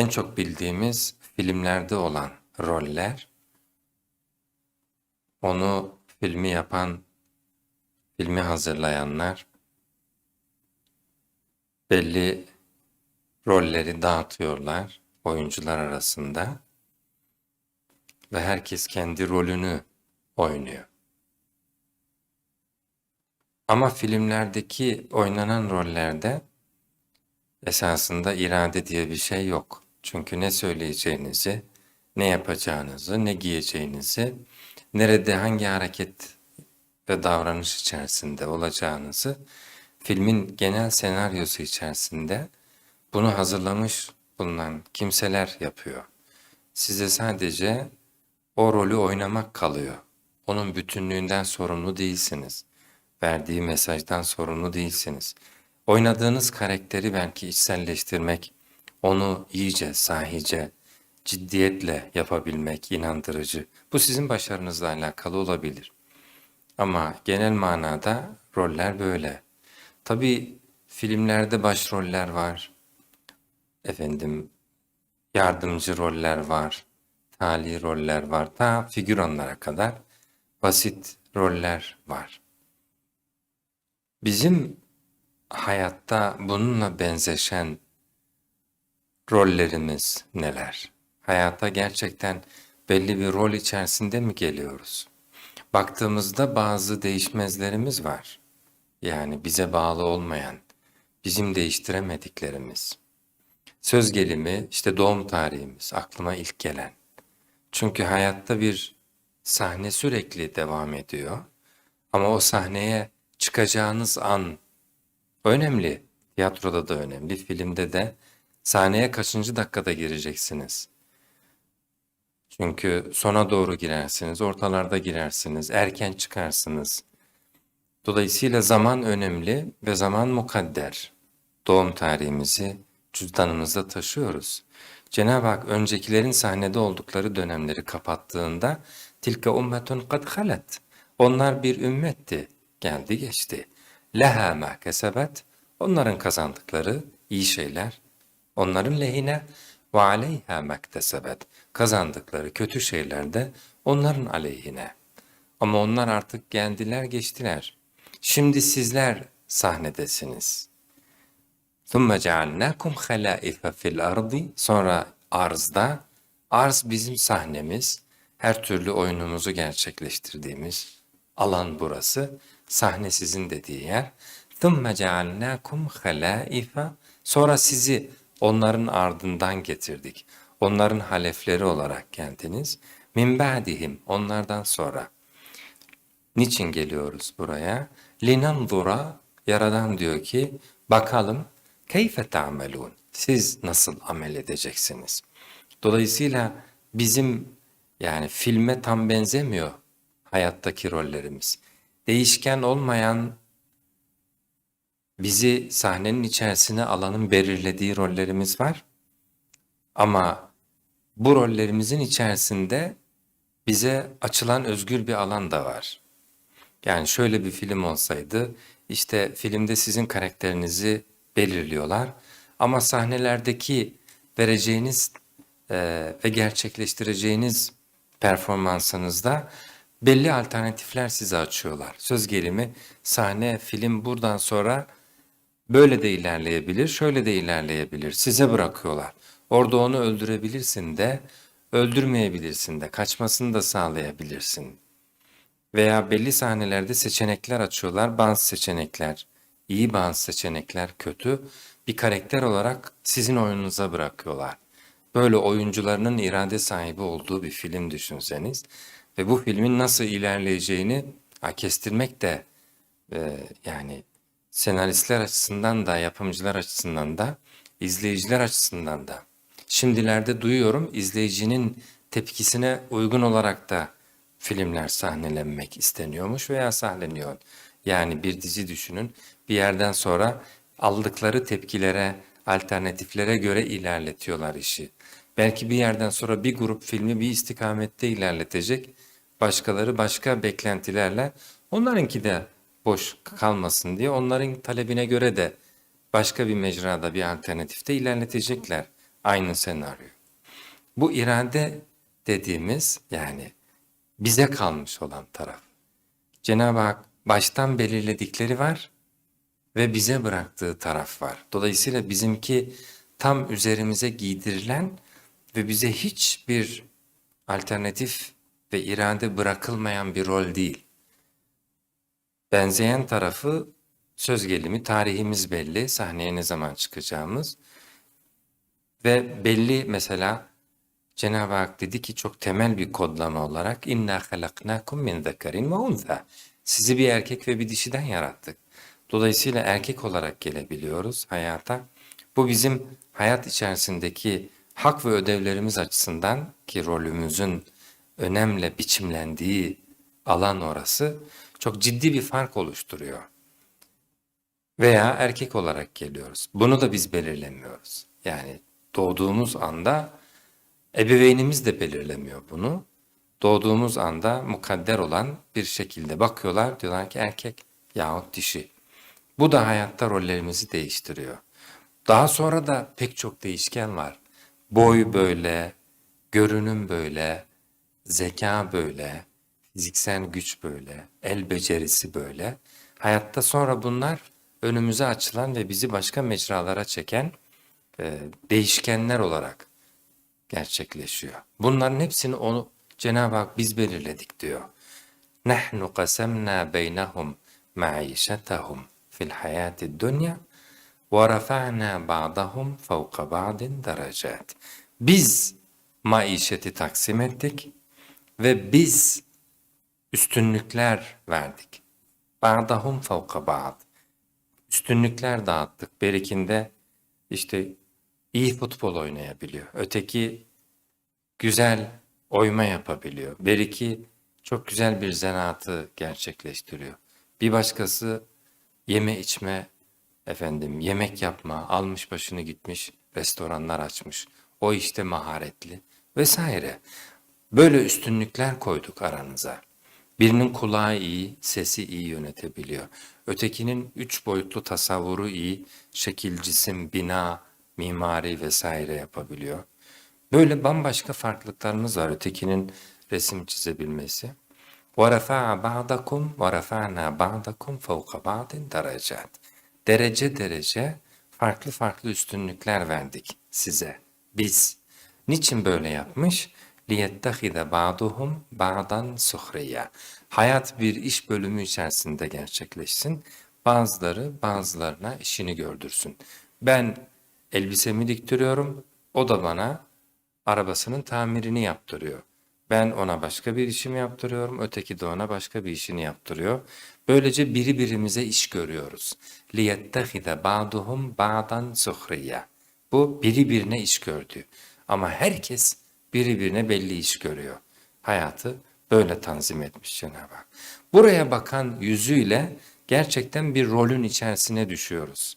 En çok bildiğimiz filmlerde olan roller, onu filmi yapan, filmi hazırlayanlar belli rolleri dağıtıyorlar oyuncular arasında ve herkes kendi rolünü oynuyor. Ama filmlerdeki oynanan rollerde esasında irade diye bir şey yok. Çünkü ne söyleyeceğinizi, ne yapacağınızı, ne giyeceğinizi, nerede hangi hareket ve davranış içerisinde olacağınızı filmin genel senaryosu içerisinde bunu hazırlamış bulunan kimseler yapıyor. Size sadece o rolü oynamak kalıyor. Onun bütünlüğünden sorumlu değilsiniz. Verdiği mesajdan sorumlu değilsiniz. Oynadığınız karakteri belki içselleştirmek, onu iyice, sahice, ciddiyetle yapabilmek, inandırıcı. Bu sizin başarınızla alakalı olabilir. Ama genel manada roller böyle. Tabii filmlerde başroller var. Efendim yardımcı roller var. Tali roller var. Ta figüranlara kadar basit roller var. Bizim hayatta bununla benzeşen rollerimiz neler? Hayata gerçekten belli bir rol içerisinde mi geliyoruz? Baktığımızda bazı değişmezlerimiz var. Yani bize bağlı olmayan, bizim değiştiremediklerimiz. Söz gelimi işte doğum tarihimiz aklıma ilk gelen. Çünkü hayatta bir sahne sürekli devam ediyor. Ama o sahneye çıkacağınız an önemli. Tiyatroda da önemli, filmde de sahneye kaçıncı dakikada gireceksiniz? Çünkü sona doğru girersiniz, ortalarda girersiniz, erken çıkarsınız. Dolayısıyla zaman önemli ve zaman mukadder. Doğum tarihimizi cüzdanımızda taşıyoruz. Cenab-ı Hak öncekilerin sahnede oldukları dönemleri kapattığında tilka ummetun kad halet. Onlar bir ümmetti. Geldi geçti. Leha ma kesebet. Onların kazandıkları iyi şeyler Onların lehine ve aleyha mektesebet. Kazandıkları kötü şeyler de onların aleyhine. Ama onlar artık geldiler geçtiler. Şimdi sizler sahnedesiniz. ثُمَّ جَعَلْنَاكُمْ خَلَائِفَ fil الْأَرْضِ Sonra arzda, arz bizim sahnemiz, her türlü oyunumuzu gerçekleştirdiğimiz alan burası, sahne sizin dediği yer. ثُمَّ جَعَلْنَاكُمْ خَلَائِفَ Sonra sizi onların ardından getirdik. Onların halefleri olarak geldiniz. Min ba'dihim onlardan sonra. Niçin geliyoruz buraya? Linanzura Yaradan diyor ki bakalım keyfe ta'melun. Siz nasıl amel edeceksiniz? Dolayısıyla bizim yani filme tam benzemiyor hayattaki rollerimiz. Değişken olmayan bizi sahnenin içerisine alanın belirlediği rollerimiz var. Ama bu rollerimizin içerisinde bize açılan özgür bir alan da var. Yani şöyle bir film olsaydı, işte filmde sizin karakterinizi belirliyorlar ama sahnelerdeki vereceğiniz e, ve gerçekleştireceğiniz performansınızda belli alternatifler size açıyorlar. Söz gelimi sahne, film buradan sonra böyle de ilerleyebilir, şöyle de ilerleyebilir. Size bırakıyorlar. Orada onu öldürebilirsin de, öldürmeyebilirsin de, kaçmasını da sağlayabilirsin. Veya belli sahnelerde seçenekler açıyorlar, bazı seçenekler iyi, bazı seçenekler kötü. Bir karakter olarak sizin oyununuza bırakıyorlar. Böyle oyuncularının irade sahibi olduğu bir film düşünseniz ve bu filmin nasıl ilerleyeceğini ha, kestirmek de e, yani senaristler açısından da, yapımcılar açısından da, izleyiciler açısından da. Şimdilerde duyuyorum izleyicinin tepkisine uygun olarak da filmler sahnelenmek isteniyormuş veya sahneleniyor. Yani bir dizi düşünün bir yerden sonra aldıkları tepkilere, alternatiflere göre ilerletiyorlar işi. Belki bir yerden sonra bir grup filmi bir istikamette ilerletecek, başkaları başka beklentilerle onlarınki de boş kalmasın diye onların talebine göre de başka bir mecrada bir alternatifte ilerletecekler. Aynı senaryo. Bu irade dediğimiz yani bize kalmış olan taraf. Cenab-ı Hak baştan belirledikleri var ve bize bıraktığı taraf var. Dolayısıyla bizimki tam üzerimize giydirilen ve bize hiçbir alternatif ve irade bırakılmayan bir rol değil. Benzeyen tarafı söz gelimi tarihimiz belli, sahneye ne zaman çıkacağımız ve belli mesela Cenab-ı Hak dedi ki çok temel bir kodlama olarak inna halaknakum min zekarin ve untha. Sizi bir erkek ve bir dişiden yarattık. Dolayısıyla erkek olarak gelebiliyoruz hayata. Bu bizim hayat içerisindeki hak ve ödevlerimiz açısından ki rolümüzün önemle biçimlendiği alan orası çok ciddi bir fark oluşturuyor. Veya erkek olarak geliyoruz. Bunu da biz belirlemiyoruz. Yani doğduğumuz anda ebeveynimiz de belirlemiyor bunu. Doğduğumuz anda mukadder olan bir şekilde bakıyorlar diyorlar ki erkek yahut dişi. Bu da hayatta rollerimizi değiştiriyor. Daha sonra da pek çok değişken var. Boy böyle, görünüm böyle, zeka böyle, fiziksel güç böyle, el becerisi böyle. Hayatta sonra bunlar önümüze açılan ve bizi başka mecralara çeken e, değişkenler olarak gerçekleşiyor. Bunların hepsini onu Cenab-ı Hak biz belirledik diyor. Nahnu qasamna beynahum ma'işetahum fil hayati dunya ve rafa'na ba'dahum fawqa ba'din derecat. Biz maişeti taksim ettik ve biz üstünlükler verdik. Ba'dahum fawqa ba'd. Üstünlükler dağıttık. Berikinde işte iyi futbol oynayabiliyor. Öteki güzel oyma yapabiliyor. Beriki çok güzel bir zanaatı gerçekleştiriyor. Bir başkası yeme içme, efendim yemek yapma, almış başını gitmiş, restoranlar açmış. O işte maharetli vesaire. Böyle üstünlükler koyduk aranıza. Birinin kulağı iyi, sesi iyi yönetebiliyor. Ötekinin üç boyutlu tasavvuru iyi, şekil, cisim, bina, mimari vesaire yapabiliyor. Böyle bambaşka farklılıklarımız var ötekinin resim çizebilmesi. وَرَفَعَ بَعْضَكُمْ وَرَفَعْنَا بَعْضَكُمْ فَوْقَ بَعْضٍ derecat. Derece derece farklı farklı üstünlükler verdik size. Biz. Niçin böyle yapmış? لِيَتَّخِذَ بَعْضُهُمْ بَعْضًا سُخْرِيَّ Hayat bir iş bölümü içerisinde gerçekleşsin. Bazıları bazılarına işini gördürsün. Ben elbisemi diktiriyorum, o da bana arabasının tamirini yaptırıyor. Ben ona başka bir işimi yaptırıyorum, öteki de ona başka bir işini yaptırıyor. Böylece biri birimize iş görüyoruz. لِيَتَّخِذَ بَعْضُهُمْ بَعْضًا سُخْرِيَّ Bu biri birine iş gördü. Ama herkes biri birine belli iş görüyor. Hayatı böyle tanzim etmiş Cenab-ı Hak. Buraya bakan yüzüyle gerçekten bir rolün içerisine düşüyoruz.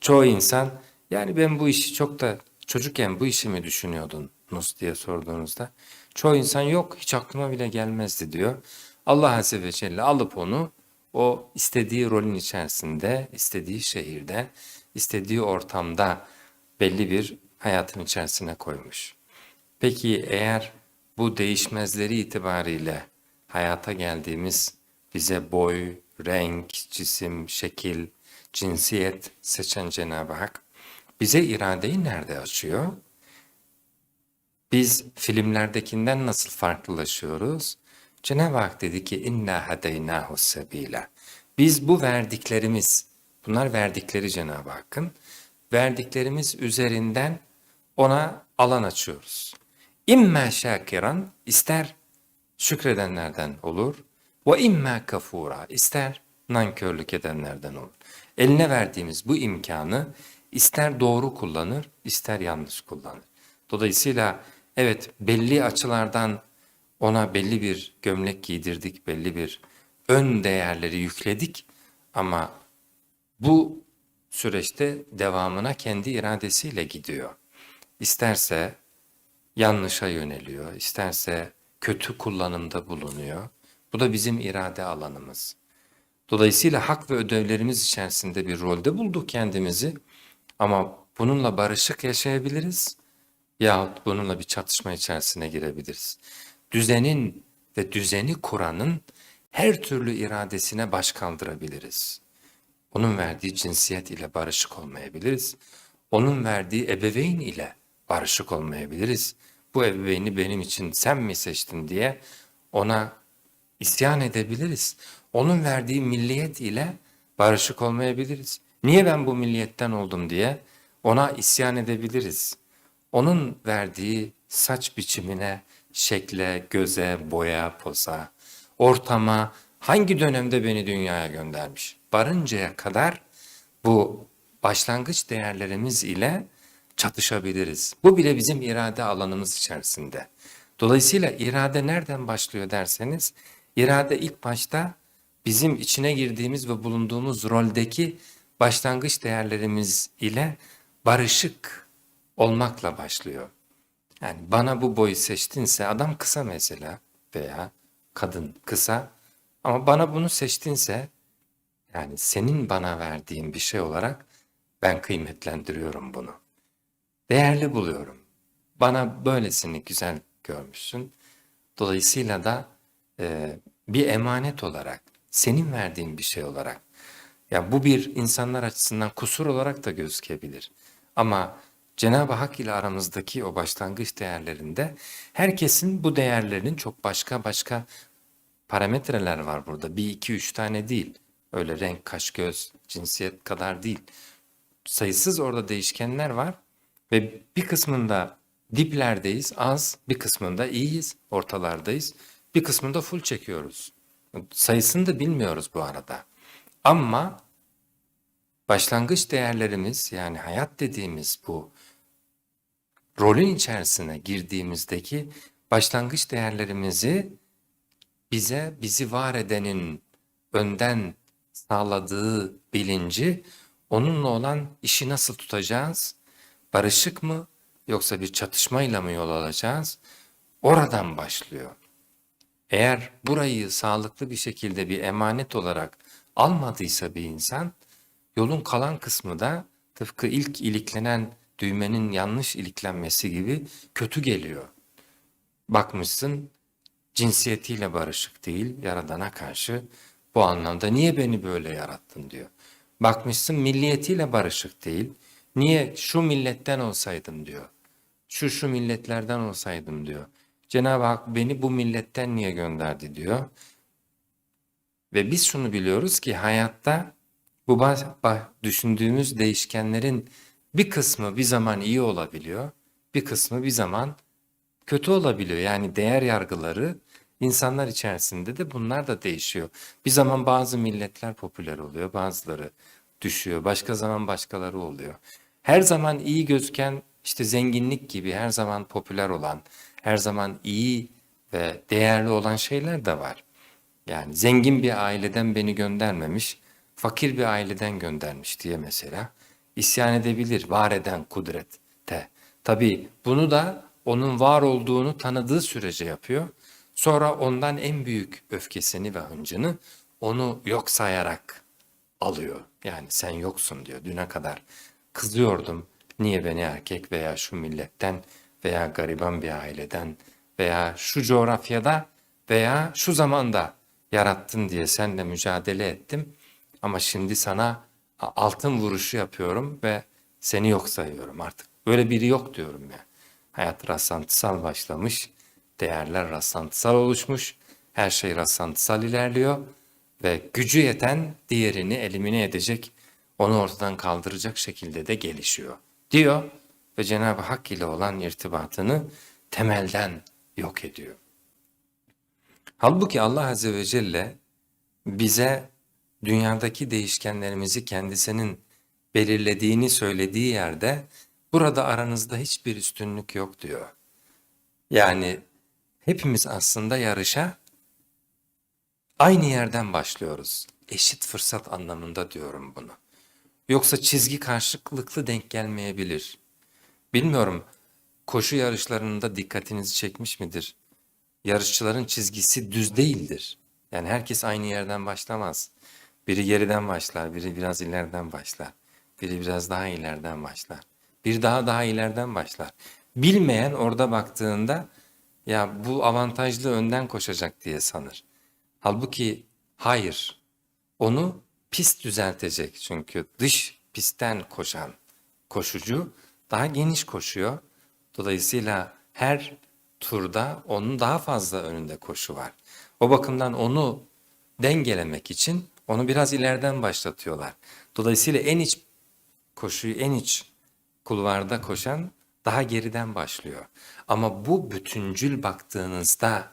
Çoğu insan yani ben bu işi çok da çocukken bu işi mi düşünüyordunuz diye sorduğunuzda çoğu insan yok hiç aklıma bile gelmezdi diyor. Allah Azze ve Celle alıp onu o istediği rolün içerisinde, istediği şehirde, istediği ortamda belli bir hayatın içerisine koymuş. Peki eğer bu değişmezleri itibariyle hayata geldiğimiz bize boy, renk, cisim, şekil, cinsiyet seçen Cenab-ı Hak bize iradeyi nerede açıyor? Biz filmlerdekinden nasıl farklılaşıyoruz? Cenab-ı Hak dedi ki inna hadeynahu sebila. Biz bu verdiklerimiz, bunlar verdikleri Cenab-ı Hakk'ın, verdiklerimiz üzerinden ona alan açıyoruz. İmma şakiran ister şükredenlerden olur ve imma kafura ister nankörlük edenlerden olur. Eline verdiğimiz bu imkanı ister doğru kullanır, ister yanlış kullanır. Dolayısıyla evet belli açılardan ona belli bir gömlek giydirdik, belli bir ön değerleri yükledik ama bu süreçte devamına kendi iradesiyle gidiyor. İsterse yanlışa yöneliyor, isterse kötü kullanımda bulunuyor. Bu da bizim irade alanımız. Dolayısıyla hak ve ödevlerimiz içerisinde bir rolde bulduk kendimizi ama bununla barışık yaşayabiliriz Yahut bununla bir çatışma içerisine girebiliriz. Düzenin ve düzeni kuranın her türlü iradesine baş kaldırabiliriz. Onun verdiği cinsiyet ile barışık olmayabiliriz. Onun verdiği ebeveyn ile barışık olmayabiliriz. Bu ebeveyni benim için sen mi seçtin diye ona isyan edebiliriz. Onun verdiği milliyet ile barışık olmayabiliriz. Niye ben bu milliyetten oldum diye ona isyan edebiliriz. Onun verdiği saç biçimine, şekle, göze, boya, poza, ortama, hangi dönemde beni dünyaya göndermiş? Barıncaya kadar bu başlangıç değerlerimiz ile çatışabiliriz. Bu bile bizim irade alanımız içerisinde. Dolayısıyla irade nereden başlıyor derseniz, irade ilk başta bizim içine girdiğimiz ve bulunduğumuz roldeki başlangıç değerlerimiz ile barışık olmakla başlıyor. Yani bana bu boyu seçtinse adam kısa mesela veya kadın kısa ama bana bunu seçtinse yani senin bana verdiğin bir şey olarak ben kıymetlendiriyorum bunu. Değerli buluyorum. Bana böylesini güzel görmüşsün. Dolayısıyla da e, bir emanet olarak, senin verdiğin bir şey olarak. Ya bu bir insanlar açısından kusur olarak da gözükebilir. Ama Cenab-ı Hak ile aramızdaki o başlangıç değerlerinde herkesin bu değerlerinin çok başka başka parametreler var burada. Bir, iki, üç tane değil. Öyle renk, kaş, göz, cinsiyet kadar değil. Sayısız orada değişkenler var ve bir kısmında diplerdeyiz az, bir kısmında iyiyiz, ortalardayız. Bir kısmında full çekiyoruz. Sayısını da bilmiyoruz bu arada. Ama başlangıç değerlerimiz yani hayat dediğimiz bu rolün içerisine girdiğimizdeki başlangıç değerlerimizi bize bizi var edenin önden sağladığı bilinci onunla olan işi nasıl tutacağız? Barışık mı yoksa bir çatışmayla mı yol alacağız? Oradan başlıyor. Eğer burayı sağlıklı bir şekilde bir emanet olarak almadıysa bir insan, yolun kalan kısmı da tıpkı ilk iliklenen düğmenin yanlış iliklenmesi gibi kötü geliyor. Bakmışsın cinsiyetiyle barışık değil yaradana karşı bu anlamda niye beni böyle yarattın diyor. Bakmışsın milliyetiyle barışık değil. Niye şu milletten olsaydım diyor. Şu şu milletlerden olsaydım diyor. Cenab-ı Hak beni bu milletten niye gönderdi diyor. Ve biz şunu biliyoruz ki hayatta bu düşündüğümüz değişkenlerin bir kısmı bir zaman iyi olabiliyor, bir kısmı bir zaman kötü olabiliyor. Yani değer yargıları insanlar içerisinde de bunlar da değişiyor. Bir zaman bazı milletler popüler oluyor, bazıları düşüyor. Başka zaman başkaları oluyor. Her zaman iyi gözüken işte zenginlik gibi her zaman popüler olan, her zaman iyi ve değerli olan şeyler de var. Yani zengin bir aileden beni göndermemiş, fakir bir aileden göndermiş diye mesela isyan edebilir var eden kudrette. Tabii bunu da onun var olduğunu tanıdığı sürece yapıyor. Sonra ondan en büyük öfkesini ve hıncını onu yok sayarak alıyor. Yani sen yoksun diyor. Düne kadar kızıyordum. Niye beni erkek veya şu milletten veya gariban bir aileden veya şu coğrafyada veya şu zamanda yarattın diye seninle mücadele ettim. Ama şimdi sana altın vuruşu yapıyorum ve seni yok sayıyorum artık. Böyle biri yok diyorum ya. Hayat rastlantısal başlamış, değerler rastlantısal oluşmuş, her şey rastlantısal ilerliyor ve gücü yeten diğerini elimine edecek, onu ortadan kaldıracak şekilde de gelişiyor diyor ve Cenab-ı Hak ile olan irtibatını temelden yok ediyor. Halbuki Allah Azze ve Celle bize dünyadaki değişkenlerimizi kendisinin belirlediğini söylediği yerde burada aranızda hiçbir üstünlük yok diyor. Yani hepimiz aslında yarışa aynı yerden başlıyoruz. Eşit fırsat anlamında diyorum bunu. Yoksa çizgi karşılıklı denk gelmeyebilir. Bilmiyorum koşu yarışlarında dikkatinizi çekmiş midir? Yarışçıların çizgisi düz değildir. Yani herkes aynı yerden başlamaz. Biri geriden başlar, biri biraz ileriden başlar. Biri biraz daha ileriden başlar. Bir daha daha ileriden başlar. Bilmeyen orada baktığında ya bu avantajlı önden koşacak diye sanır. Halbuki hayır. Onu pist düzeltecek çünkü dış pistten koşan koşucu daha geniş koşuyor. Dolayısıyla her turda onun daha fazla önünde koşu var. O bakımdan onu dengelemek için onu biraz ileriden başlatıyorlar. Dolayısıyla en iç koşuyu en iç kulvarda koşan daha geriden başlıyor. Ama bu bütüncül baktığınızda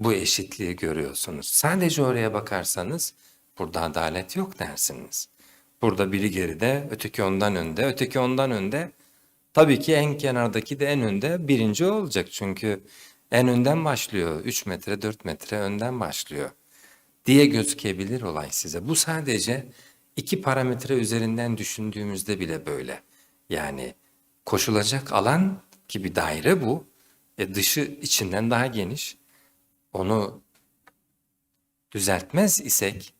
bu eşitliği görüyorsunuz. Sadece oraya bakarsanız burada adalet yok dersiniz. Burada biri geride, öteki ondan önde, öteki ondan önde. Tabii ki en kenardaki de en önde birinci olacak. Çünkü en önden başlıyor. 3 metre, 4 metre önden başlıyor diye gözükebilir olay size. Bu sadece iki parametre üzerinden düşündüğümüzde bile böyle. Yani koşulacak alan ki bir daire bu. E dışı içinden daha geniş. Onu düzeltmez isek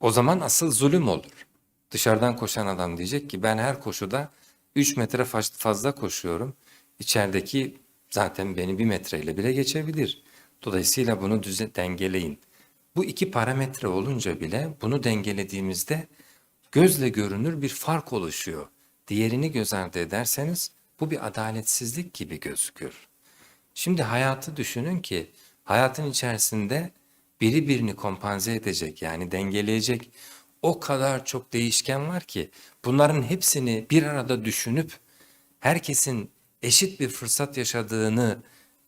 o zaman asıl zulüm olur. Dışarıdan koşan adam diyecek ki ben her koşuda 3 metre fa- fazla koşuyorum. İçerideki zaten beni bir metreyle bile geçebilir. Dolayısıyla bunu düze dengeleyin. Bu iki parametre olunca bile bunu dengelediğimizde gözle görünür bir fark oluşuyor. Diğerini göz ardı ederseniz bu bir adaletsizlik gibi gözükür. Şimdi hayatı düşünün ki hayatın içerisinde biri birini kompanze edecek yani dengeleyecek o kadar çok değişken var ki bunların hepsini bir arada düşünüp herkesin eşit bir fırsat yaşadığını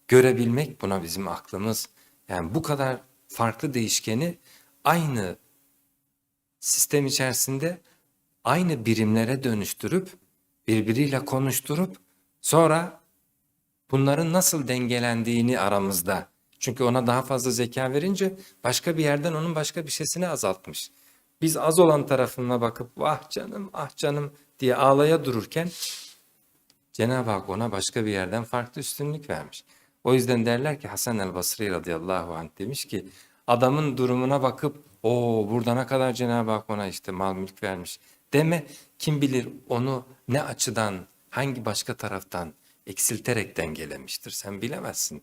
görebilmek buna bizim aklımız yani bu kadar farklı değişkeni aynı sistem içerisinde aynı birimlere dönüştürüp birbiriyle konuşturup sonra bunların nasıl dengelendiğini aramızda. Çünkü ona daha fazla zeka verince başka bir yerden onun başka bir şeysini azaltmış. Biz az olan tarafına bakıp vah canım ah canım diye ağlaya dururken Cenab-ı Hak ona başka bir yerden farklı üstünlük vermiş. O yüzden derler ki Hasan el Basri radıyallahu anh demiş ki adamın durumuna bakıp o burada ne kadar Cenab-ı Hak ona işte mal mülk vermiş deme kim bilir onu ne açıdan hangi başka taraftan eksilterek dengelemiştir sen bilemezsin.